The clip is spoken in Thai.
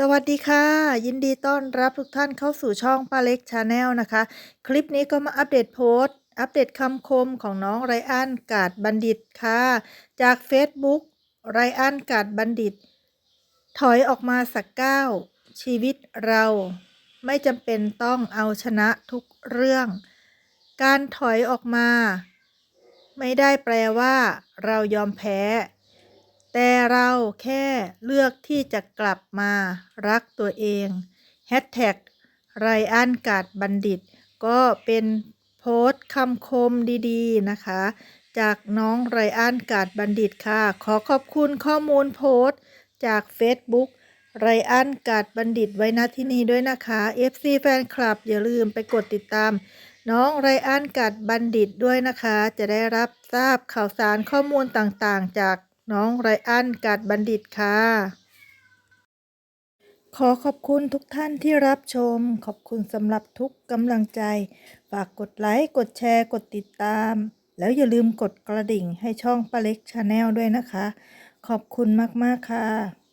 สวัสดีค่ะ ยินดีต้อนรับทุกท่านเข้าสู่ช่องป้าเล็กชาแนลนะคะ คลิปนี้ก็มาอัปเดตโพสต์ อัปเดตคำคมของน้องไรอันกาดบัณฑิตค่ะ จาก Facebook ไรอันกาดบัณฑิต ถอยออกมาสักก้าวชีวิตเราไม่จำเป็นต้องเอาชนะทุกเรื่อง การถอยออกมา ไม่ได้แปลว่า เรายอมแพ้ แต่เราแค่เลือกที่จะกลับมารักตัวเองแฮชแท็กไรอันกาดบัณฑิต ก็เป็นโพสต์คำคมดีๆนะคะ จากน้องไรอันกาดบัณฑิตค่ะ ขอขอบคุณข้อมูลโพสต์จาก Facebook ไรอันกาดบัณฑิตไว้ณที่นี้ด้วยนะคะ FC แฟนคลับอย่าลืมไปกดติดตาม น้องไรอันกัดบัณฑิตด้วยนะคะ จะได้รับทราบข่าวสารข้อมูลต่างๆ จาก น้องไรอันกาดบัณฑิตค่ะ ขอขอบคุณทุกท่านที่รับชม ขอบคุณสำหรับทุกกำลังใจ ฝากกดไลค์ กดแชร์ กดติดตาม แล้วอย่าลืมกดกระดิ่งให้ช่องป้าเล็กชาแนลด้วยนะคะ ขอบคุณมาก ๆ ค่ะ